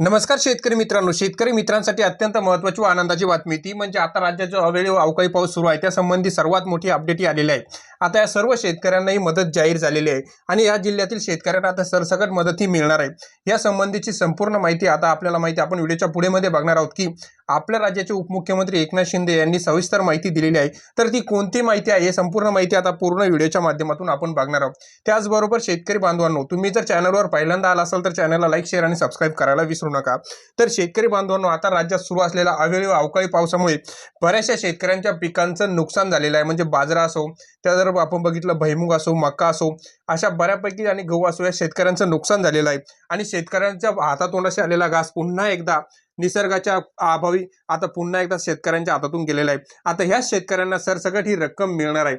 नमस्कार शेतकरी मित्रांनो. शेतकरी मित्रांसाठी अत्यंत महत्त्वाची व आनंदाची बातमी ती म्हणजे आता राज्यात जो अवेळी अवकाळी पाऊस सुरू आहे. त्यासंबंधी सर्वात मोठी अपडेट ही आलेली आहे. आता या सर्व शेतकऱ्यांनाही मदत जाहीर झालेली आहे. आणि या जिल्ह्यातील शेतकऱ्यांना आता सरसकट मदत ही मिळणार आहे. या संबंधीची संपूर्ण माहिती आता आपल्याला माहिती आपण व्हिडिओच्या पुढेमध्ये बघणार आहोत की आपल्या राज्याचे उपमुख्यमंत्री एकनाथ शिंदे यांनी सविस्तर माहिती दिलेली आहे. तर ती कोणती माहिती आहे? संपूर्ण माहिती आता पूर्ण व्हिडिओच्या माध्यमातून आपण बघणार आहोत. त्याचबरोबर शेतकरी बांधवांनो तुम्ही जर चॅनलवर पहिल्यांदा आला असाल तर चॅनलला लाईक शेअर आणि सबस्क्राईब करायला विसरू नका. तर शेतकरी बांधवांनो आता राज्यात सुरू असलेल्या अवेळी अवकाळी पावसामुळे बऱ्याचशा शेतकऱ्यांच्या पिकांचं नुकसान झालेलं आहे. म्हणजे बाजरा असो त्या जर आपण बघितलं भैमुग असो मका असो अशा बऱ्यापैकी आणि गहू असो या शेतकऱ्यांचं नुकसान झालेलं आहे. आणि शेतकऱ्यांच्या हातातोंडाशी आलेला घास पुन्हा एकदा निसर्गाच्या अभावी आता पुन्हा एकदा शेतकऱ्यांच्या हातातून गेलेला आहे. आता ह्या शेतकऱ्यांना सरसकट ही रक्कम मिळणार आहे.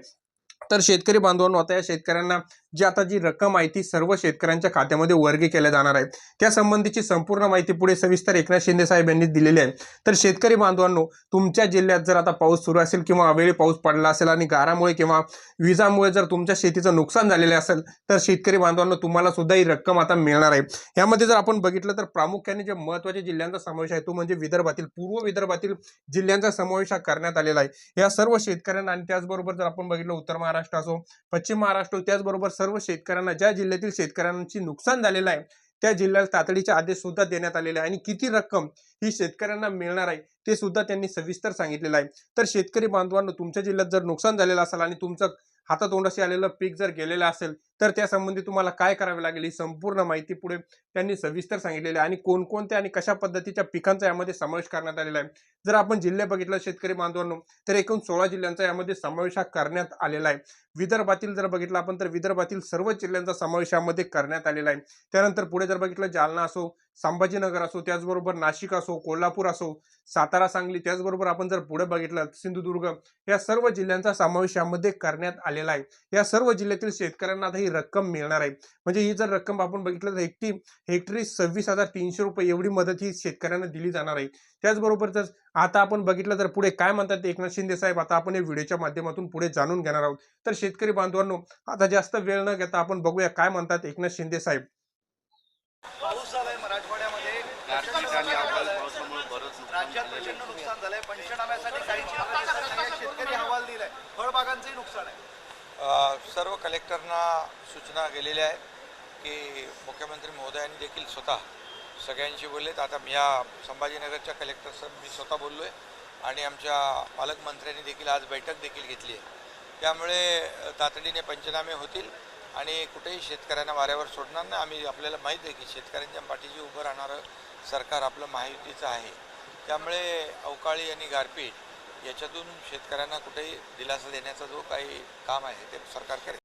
तर शेतकरी बांधवांनो आता या शेतकऱ्यांना जी आता जी रक्कम आहे ती सर्व शेतकऱ्यांच्या खात्यामध्ये वर्गी केल्या जाणार आहे त्या संबंधीची संपूर्ण माहिती पुढे सविस्तर एकनाथ शिंदे साहेब यांनी दिलेली आहे. तर शेतकरी बांधवांनो तुमच्या जिल्ह्यात जर आता पाऊस सुरू असेल किंवा अवेळी पाऊस पडला असेल आणि गारामुळे किंवा विजामुळे जर तुमच्या शेतीचं नुकसान झालेलं असेल तर शेतकरी बांधवांनो तुम्हाला सुद्धा ही रक्कम आता मिळणार आहे. यामध्ये जर आपण बघितलं तर प्रामुख्याने जे महत्त्वाच्या जिल्ह्यांचा समावेश आहे तो म्हणजे विदर्भातील पूर्व विदर्भातील जिल्ह्यांचा समावेश हा करण्यात आलेला आहे. या सर्व शेतकऱ्यांना आणि त्याचबरोबर जर आपण बघितलं उत्तर महाराष्ट्र असो पश्चिम महाराष्ट्र त्याचबरोबर सर्व सर्व शेतकऱ्यांना ज्या जिल्ह्यातील शेतकऱ्यांची नुकसान झालेलं आहे त्या जिल्ह्याला तातडीचे आदेश सुद्धा देण्यात आलेले आहे. आणि किती रक्कम ही शेतकऱ्यांना मिळणार आहे ते सुद्धा त्यांनी सविस्तर सांगितलेलं आहे. तर शेतकरी बांधवांनो तुमच्या जिल्ह्यात जर नुकसान झालेलं असेल आणि तुमचं हातातोंडाशी आलेलं पीक जर गेलेलं असेल तर त्यासंबंधी तुम्हाला काय करावे लागेल ही संपूर्ण माहिती पुढे त्यांनी सविस्तर सांगितलेली आहे. आणि कोणकोणत्या आणि कशा पद्धतीच्या पिकांचा यामध्ये समावेश करण्यात आलेला आहे? जर आपण जिल्हे बघितलं शेतकरी बांधवांनो तर एकूण सोळा जिल्ह्यांचा यामध्ये समावेश हा करण्यात आलेला आहे. विदर्भातील जर बघितलं आपण तर विदर्भातील सर्व जिल्ह्यांचा समावेश यामध्ये करण्यात आलेला आहे. त्यानंतर पुढे जर बघितलं जालना असो संभाजीनगर असो त्याचबरोबर नाशिक असो कोल्हापूर असो सातारा सांगली त्याचबरोबर आपण जर पुढे बघितलं सिंधुदुर्ग या सर्व जिल्ह्यांचा समावेश यामध्ये करण्यात आलेला आहे. या सर्व जिल्ह्यातील शेतकऱ्यांना आता ही रक्कम मिळणार आहे. म्हणजे ही जर रक्कम आपण बघितलं तर एकटी हेक्टरी सव्वीस हजार तीनशे रुपये एवढी मदत ही शेतकऱ्यांना दिली जाणार आहे. त्याचबरोबर जर आता आपण बघितलं तर पुढे काय म्हणतात एकनाथ शिंदे साहेब आता आपण या व्हिडिओच्या माध्यमातून पुढे जाणून घेणार आहोत. तर शेतकरी बांधवांनो आता जास्त वेळ न घेता आपण बघूया काय म्हणतात एकनाथ शिंदे साहेब. पाऊस झालाय मराठवाड्यामध्ये. काही राज्यात प्रचंड. नुकसान झालंय. पंचनाम्यासाठी काही शेतकरी अहवाल दिलाय. फळबागांचंही नुकसान आहे. सर्व कलेक्टरना सूचना गेलेल्या आहेत की मुख्यमंत्री महोदयांनी देखील स्वतः सगळ्यांशी बोललेत. आता मी या संभाजीनगरच्या कलेक्टर मी स्वतः बोललो आहे आणि आमच्या पालकमंत्र्यांनी देखील आज बैठक देखील घेतली आहे. त्यामुळे तातडीने पंचनामे होतील आणि कुठेही शेतकऱ्यांना वाऱ्यावर सोडणार नाही. आम्ही आपल्याला माहीत आहे की शेतकऱ्यांच्या पाठीशी उभं राहणारं सरकार आपलं महायुतीचं आहे. त्यामुळे अवकाळी आणि गारपीट याच्यातून शेतकऱ्यांना कुठेही दिलासा देण्याचा जो काही काम आहे ते सरकार करेल.